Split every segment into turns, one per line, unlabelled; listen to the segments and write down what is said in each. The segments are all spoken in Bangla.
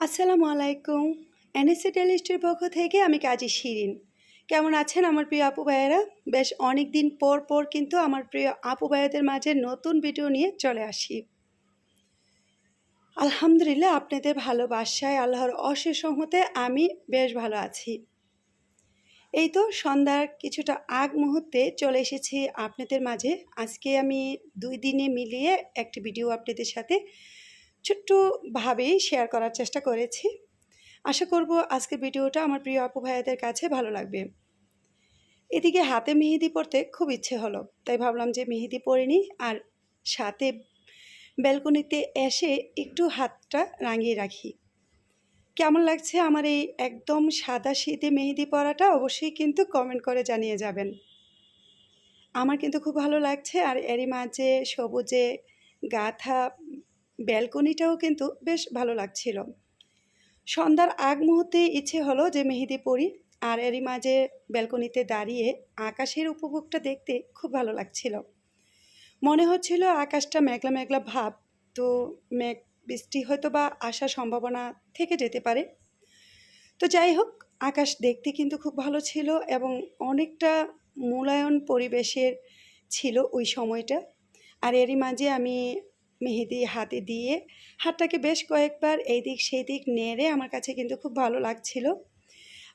আসসালামু আলাইকুম। এনএসসি টেলিস্টের পক্ষ থেকে আমি কাজী শিরিন। কেমন আছেন আমার প্রিয় আপু ভাইয়েরা? বেশ অনেক দিন পর পর কিন্তু আমার প্রিয় আপু ভাইয়াদের মাঝে নতুন ভিডিও নিয়ে চলে আসি। আলহামদুলিল্লাহ, আপনাদের ভালোবাসায়, আল্লাহর অশেষ সহমতে আমি বেশ ভালো আছি। এই তো সন্ধ্যার কিছুটা আগ মুহূর্তে চলে এসেছি আপনাদের মাঝে। আজকে আমি দুই দিনে মিলিয়ে একটি ভিডিও আপনাদের সাথে ছোট্টভাবেই শেয়ার করার চেষ্টা করেছি। আশা করব আজকের ভিডিওটা আমার প্রিয় আপু ভাইয়াদের কাছে ভালো লাগবে। এদিকে হাতে মেহেদি পরতে খুব ইচ্ছে হলো, তাই ভাবলাম যে মেহেদি পরিনি আর সাথে ব্যালকনিতে এসে একটু হাতটা রাঙিয়ে রাখি। কেমন লাগছে আমার এই একদম সাদা শীতে মেহেদি পরাটা অবশ্যই কিন্তু কমেন্ট করে জানিয়ে যাবেন। আমার কিন্তু খুব ভালো লাগছে আর এরই মাঝে সবুজে গাথা ব্যালকনিটাও কিন্তু বেশ ভালো লাগছিল। সন্ধ্যার আগ মুহূর্তে ইচ্ছে হলো যে মেহেদি পরি আর এরই মাঝে ব্যালকনিতে দাঁড়িয়ে আকাশের উপভোগটা দেখতে খুব ভালো লাগছিল। মনে হচ্ছিল আকাশটা মেঘলা মেঘলা ভাব, তো মেঘ বৃষ্টি হয়তো বা আসার সম্ভাবনা থেকে যেতে পারে। তো যাই হোক, আকাশ দেখতে কিন্তু খুব ভালো ছিল এবং অনেকটা মূলায়ন পরিবেশের ছিল ওই সময়টা। আর এরই মাঝে আমি মেহেদি হাতে দিয়ে হাতটাকে বেশ কয়েকবার এই দিক সেই দিক নেড়ে আমার কাছে কিন্তু খুব ভালো লাগছিল।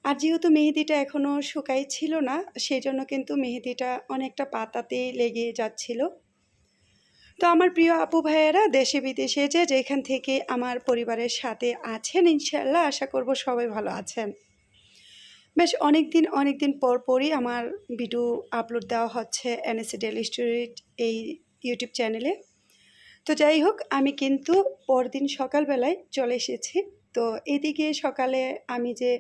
আর যেহেতু মেহেদিটা এখনও শুকাই ছিল না, সেই জন্য কিন্তু মেহেদিটা অনেকটা পাতাতেই লেগে যাচ্ছিল। তো আমার প্রিয় আপু ভাইয়েরা, দেশে বিদেশে যে যেখান থেকে আমার পরিবারের সাথে আছেন ইনশাল্লাহ আশা করব সবাই ভালো আছেন। বেশ অনেক দিন অনেক দিন পর পরই আমার ভিডিও আপলোড দেওয়া হচ্ছে এনএসসি ডেলি স্টোরি এই ইউটিউব চ্যানেলে তো যাই হোক, আমি কিন্তু পরদিন সকালবেলায় চলে এসেছি। তো এদিকে সকালে আমি যে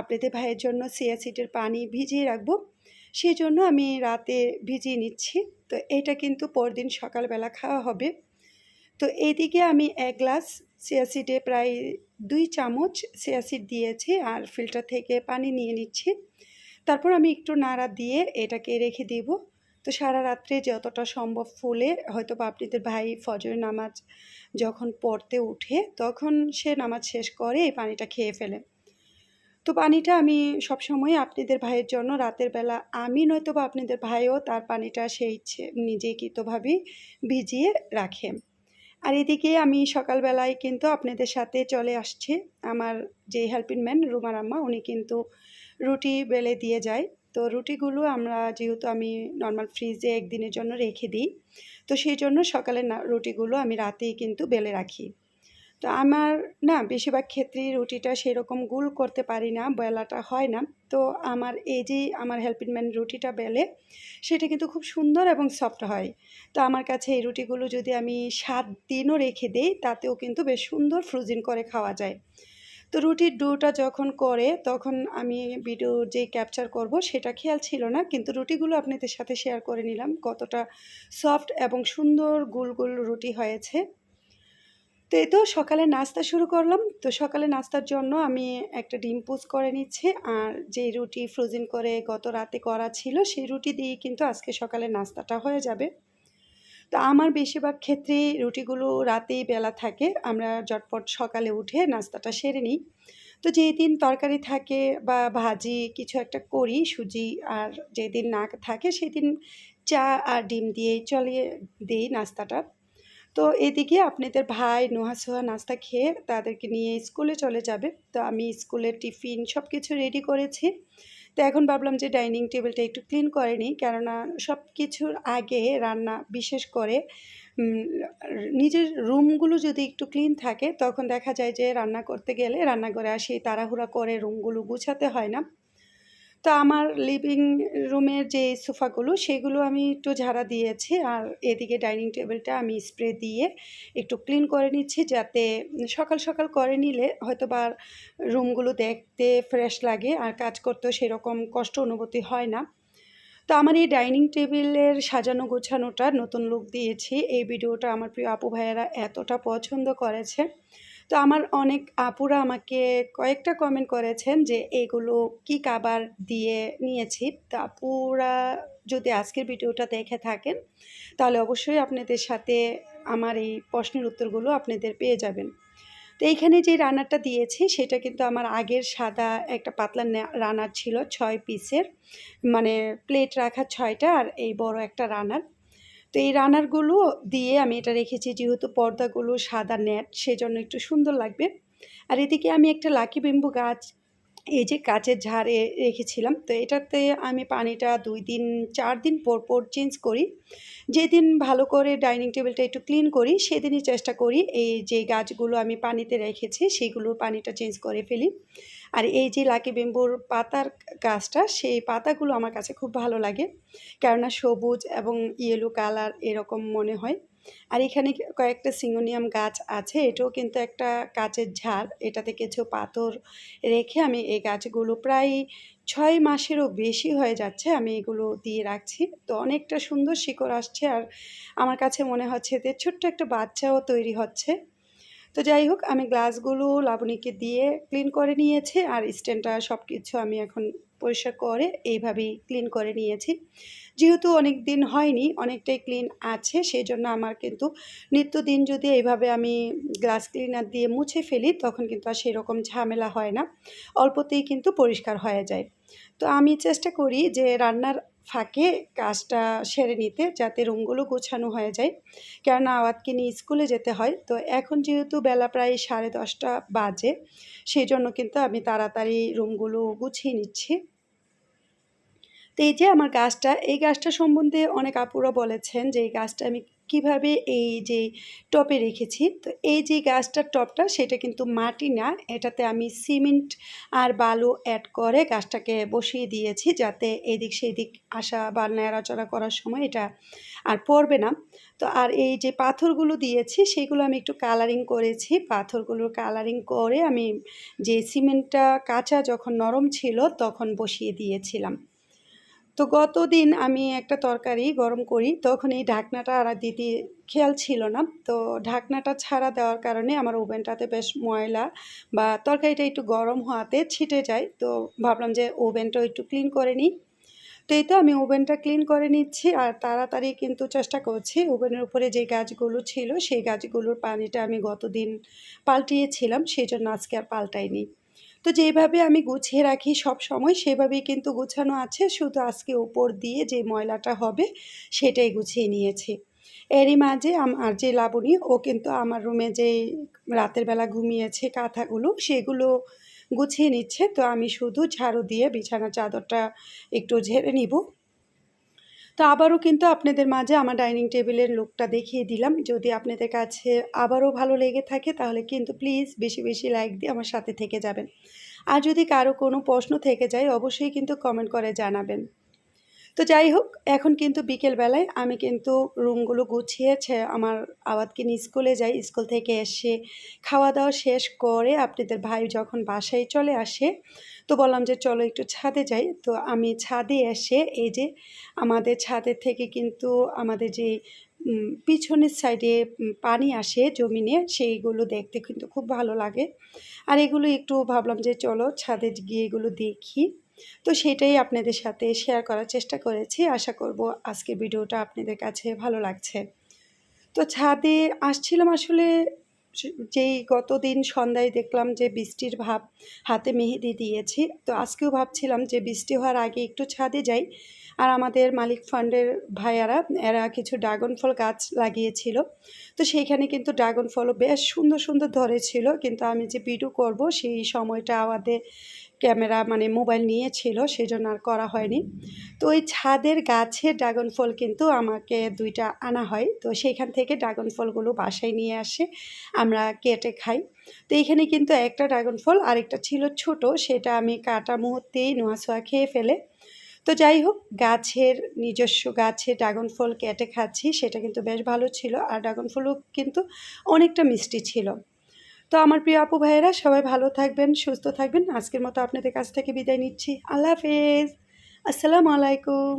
আপনাদের ভাইয়ের জন্য সিয়াসিটের পানি ভিজিয়ে রাখব সেই জন্য আমি রাতে ভিজিয়ে নিচ্ছি। তো এটা কিন্তু পরদিন সকালবেলা খাওয়া হবে। তো এইদিকে আমি এক গ্লাস সিয়াসিডে প্রায় দুই চামচ সিয়াসিড দিয়েছি আর ফিল্টার থেকে পানি নিয়ে নিচ্ছি। তারপর আমি একটু নাড়া দিয়ে এটাকে রেখে দিব। তো সারা রাত্রে যতটা সম্ভব ফুলে হয়তো বা আপনাদের ভাই ফজরের নামাজ যখন পড়তে উঠে তখন সে নামাজ শেষ করে এই পানিটা খেয়ে ফেলে। তো পানিটা আমি সবসময় আপনাদের ভাইয়ের জন্য, রাতের বেলা আমি নয়তো বা আপনাদের ভাইও তার পানিটা সেই ইচ্ছে নিজে কৃতভাবেই ভিজিয়ে রাখে। আর এদিকে আমি সকালবেলায় কিন্তু আপনাদের সাথে চলে আসছে। আমার যে হেল্পিং ম্যান রুমার আম্মা, উনি কিন্তু রুটি বেলে দিয়ে যায়। তো রুটিগুলো আমরা যেহেতু আমি নর্মাল ফ্রিজে একদিনের জন্য রেখে দিই, তো সেই জন্য সকালে না, রুটিগুলো আমি রাতেই কিন্তু বেলে রাখি। তো আমার না, বেশিরভাগ ক্ষেত্রেই রুটিটা সেরকম গুল করতে পারি না, বেলাটা হয় না। তো আমার এই যে আমার হেল্পিং ম্যান রুটিটা বেলে, সেটা কিন্তু খুব সুন্দর এবং সফট হয়। তো আমার কাছে এই রুটিগুলো যদি আমি সাত দিনও রেখে দিই, তাতেও কিন্তু বেশ সুন্দর ফ্রোজিন করে খাওয়া যায়। তো রুটির ডোটা যখন করে, তখন আমি ভিডিও যে ক্যাপচার করব সেটা খেয়াল ছিল না, কিন্তু রুটিগুলো আপনাদের সাথে শেয়ার করে নিলাম কতটা সফট এবং সুন্দর গুল গুল রুটি হয়েছে। তো এই তো সকালে নাস্তা শুরু করলাম। তো সকালে নাস্তার জন্য আমি একটা ডিম পোজ করে নিচ্ছি। আর যে রুটি ফ্রোজেন করে গত রাতে করা ছিল, সেই রুটি দিয়ে কিন্তু আজকে সকালে নাস্তাটা হয়ে যাবে। তো আমার বেশিরভাগ ক্ষেত্রেই রুটিগুলো রাতেই বেলা থাকে। আমরা জটপট সকালে উঠে নাস্তাটা সেরে নিই। তো যেই দিন তরকারি থাকে বা ভাজি কিছু একটা করি, সুজি আর যেদিন না থাকে সেদিন চা আর ডিম দিয়েই চলিয়ে দিই নাস্তাটা। তো এদিকে আপনাদের ভাই নোহাসোহা নাস্তা খেয়ে তাদেরকে নিয়ে স্কুলে চলে যাবে। তো আমি স্কুলের টিফিন সব কিছু রেডি করেছি। তো এখন ভাবলাম যে ডাইনিং টেবিলটা একটু ক্লিন করে নিই। কেননা সব কিছুর আগে রান্না বিশেষ করে নিজের রুমগুলো যদি একটু ক্লিন থাকে, তখন দেখা যায় যে রান্না করতে গেলে রান্নাঘরে আসি তাড়াহুড়া করে রুমগুলো গুছাতে হয় না। তো আমার লিভিং রুমের যে সোফাগুলো সেগুলো আমি একটু ঝাড়া দিয়েছি আর এদিকে ডাইনিং টেবিলটা আমি স্প্রে দিয়ে একটু ক্লিন করে নিচ্ছি যাতে সকাল সকাল করে নিলে হয়তো বা রুমগুলো দেখতে ফ্রেশ লাগে আর কাজ করতেও সেরকম কষ্ট অনুভূতি হয় না। তো আমার এই ডাইনিং টেবিলের সাজানো গোছানোটা নতুন লুক দিয়েছি। এই ভিডিওটা আমার প্রিয় আপু ভাইয়েরা এতটা পছন্দ করেছে। তো আমার অনেক আপুরা আমাকে কয়েকটা কমেন্ট করেছেন যে এগুলো কি কাবার দিয়ে নিয়েছি। তো আপুরা যদি আজকের ভিডিওটা দেখে থাকেন, তাহলে অবশ্যই আপনাদের সাথে আমার এই প্রশ্নের উত্তরগুলো আপনাদের পেয়ে যাবেন। তো এইখানে যে রান্নাটা দিয়েছি, সেটা কিন্তু আমার আগের সাদা একটা পাতলা রানার ছিল, ছয় পিসের মানে প্লেট রাখা ছয়টা আর এই বড় একটা রানার তো এই রানারগুলো দিয়ে আমি এটা রেখেছি, যেহেতু পর্দাগুলো সাদা নেট সেজন্য একটু সুন্দর লাগবে। আর এদিকে আমি একটা লাকি বিম্বু গাছ এই যে কাচের ঝাড়ে রেখেছিলাম, তো এটাতে আমি পানিটা দুই দিন, চার দিন পর পর চেঞ্জ করি। যেদিন ভালো করে ডাইনিং টেবিলটা একটু ক্লিন করি, সেদিনই চেষ্টা করি এই যে গাছগুলো আমি পানিতে রেখেছি, সেগুলোর পানিটা চেঞ্জ করে ফেলি। আর এই যে লাকি বেম্বুর পাতার গাছটা, সেই পাতাগুলো আমার কাছে খুব ভালো লাগে। কেননা সবুজ এবং ইয়েলো কালার এরকম মনে হয়। আর এখানে কয়েকটা সিঙ্গোনিয়াম গাছ আছে, এটাও কিন্তু একটা কাচের ঝাড়। এটাতে কিছু পাথর রেখে আমি এই গাছগুলো প্রায় ছয় মাসেরও বেশি হয়ে যাচ্ছে, আমি এগুলো দিয়ে রাখছি। তো অনেকটা সুন্দর শিকড় আসছে আর আমার কাছে মনে হচ্ছে যে ছোট্ট একটা বাচ্চাও তৈরি হচ্ছে। তো যাই হোক, আমি গ্লাসগুলো লাবণীকে দিয়ে ক্লিন করে নিয়েছি আর স্ট্যান্ডটা সব কিছু আমি এখন পরিষ্কার করে এইভাবেই ক্লিন করে নিয়েছি। যেহেতু অনেক দিন হয়নি, অনেকটাই ক্লিন আছে সেই জন্য আমার কিন্তু নিত্যদিন যদি এইভাবে আমি গ্লাস ক্লিনার দিয়ে মুছে ফেলি, তখন কিন্তু আর সেরকম ঝামেলা হয় না, অল্পতেই কিন্তু পরিষ্কার হয়ে যায়। তো আমি চেষ্টা করি যে রান্নার ফাঁকে কাজটা সেরে নিতে যাতে রুমগুলো গোছানো হয়ে যায়। কেননা আওয়াতকে নিয়ে স্কুলে যেতে হয়। তো এখন যেহেতু বেলা প্রায় সাড়ে দশটা বাজে সেই জন্য কিন্তু আমি তাড়াতাড়ি রুমগুলো গুছিয়ে নিচ্ছি। তো এই যে আমার গাছটা, এই গাছটা সম্বন্ধে অনেক আপুরা বলেছেন যে এই গাছটা আমি কীভাবে এই যে টপে রেখেছি। তো এই যে গাছটার টপটা, সেটা কিন্তু মাটি না, এটাতে আমি সিমেন্ট আর বালু অ্যাড করে গাছটাকে বসিয়ে দিয়েছি যাতে এদিক সেদিক আসা বা নেড়াচড়া করার সময় এটা আর পড়বে না। তো আর এই যে পাথরগুলো দিয়েছি, সেগুলো আমি একটু কালারিং করেছি। পাথরগুলোর কালারিং করে আমি যে সিমেন্টটা কাঁচা যখন নরম ছিল, তখন বসিয়ে দিয়েছিলাম। তো গতদিন আমি একটা তরকারি গরম করি, তখন এই ঢাকনাটা আর দিদি খেয়াল ছিল না। তো ঢাকনাটা ছাড়া দেওয়ার কারণে আমার ওভেনটাতে বেশ ময়লা বা তরকারিটা একটু গরম হওয়াতে ছিটে যায়। তো ভাবলাম যে ওভেনটা একটু ক্লিন করে নিই। তো এই তো আমি ওভেনটা ক্লিন করে নিচ্ছি আর তাড়াতাড়ি কিন্তু চেষ্টা করছি। ওভেনের উপরে যে গাছগুলো ছিল, সেই গাছগুলোর পানিটা আমি গতদিন পাল্টিয়েছিলাম, সেই জন্য আজকে আর পাল্টাইনি। তো যেভাবে আমি গুছিয়ে রাখি সব সময়, সেভাবেই কিন্তু গুছানো আছে। শুধু আজকে উপর দিয়ে যে ময়লাটা হবে, সেটাই গুছিয়ে নিয়েছে। এরই মাঝে আমার যে লাবণী, ও কিন্তু আমার রুমে যে রাতের বেলা ঘুমিয়েছে কাঁথাগুলো, সেগুলো গুছিয়ে নিচ্ছে। তো আমি শুধু ঝাড়ু দিয়ে বিছানা চাদরটা একটু ঝেড়ে নিব। তো আবারও কিন্তু আপনাদের মাঝে আমার ডাইনিং টেবিলের লুকটা দেখিয়ে দিলাম। যদি আপনাদের কাছে আবারও ভালো লেগে থাকে, তাহলে কিন্তু প্লিজ বেশি বেশি লাইক দিয়ে আমার সাথে থেকে যাবেন। আর যদি কারও কোনো প্রশ্ন থেকে যায়, অবশ্যই কিন্তু কমেন্ট করে জানাবেন। তো যাই হোক, এখন কিন্তু বিকেলবেলায় আমি কিন্তু রুমগুলো গুছিয়েছে আমার নিয়ে স্কুলে যাই, স্কুল থেকে এসে খাওয়া দাওয়া শেষ করে আপনাদের ভাই যখন বাসায় চলে আসে, তো বললাম যে চলো একটু ছাদে যাই। তো আমি ছাদে এসে এই যে আমাদের ছাদের থেকে কিন্তু আমাদের যে পিছনের সাইডে পানি আসে জমিনে, সেইগুলো দেখতে কিন্তু খুব ভালো লাগে। আর এগুলো একটু ভাবলাম যে চলো ছাদে গিয়ে এগুলো দেখি। তো সেটাই আপনাদের সাথে শেয়ার করার চেষ্টা করেছি। আশা করব আজকে ভিডিওটা আপনাদের কাছে ভালো লাগছে। তো ছাদে আসছিলাম আসলে যেই গতদিন সন্ধ্যায় দেখলাম যে বৃষ্টির ভাব হাতে মেহেদি দিয়েছি। তো আজকেও ভাবছিলাম যে বৃষ্টি হওয়ার আগে একটু ছাদে যাই। আর আমাদের মালিক ফান্ডের ভাইয়ারা, এরা কিছু ড্রাগন ফল গাছ লাগিয়েছিল। তো সেইখানে কিন্তু ড্রাগন ফলও বেশ সুন্দর সুন্দর ধরেছিল। কিন্তু আমি যে ভিডিও করব সেই সময়টা আমাদের ক্যামেরা মানে মোবাইল নিয়েছিল সেজন্য আর করা হয়নি। তো ওই ছাদের গাছে ড্রাগন ফল কিন্তু আমাকে দুইটা আনা হয়। তো সেইখান থেকে ড্রাগন ফলগুলো বাসায় নিয়ে আসে, আমরা কেটে খাই। তো এইখানে কিন্তু একটা ড্রাগন ফল, আরেকটা ছিল ছোট, সেটা আমি কাটা মুহূর্তেই নোয়াছোয়া খেয়ে ফেলে। তো যাই হোক, গাছের নিজস্ব গাছে ড্রাগন ফল কেটে খাচ্ছি, সেটা কিন্তু বেশ ভালো ছিল। আর ড্রাগন ফলও কিন্তু অনেকটা মিষ্টি ছিল। তো আমার প্রিয় আপু ভাইয়েরা, সবাই ভালো থাকবেন, সুস্থ থাকবেন। আজকের মতো আপনাদের কাছ থেকে বিদায় নিচ্ছি। আল্লাহ হাফেজ। আসসালামু আলাইকুম।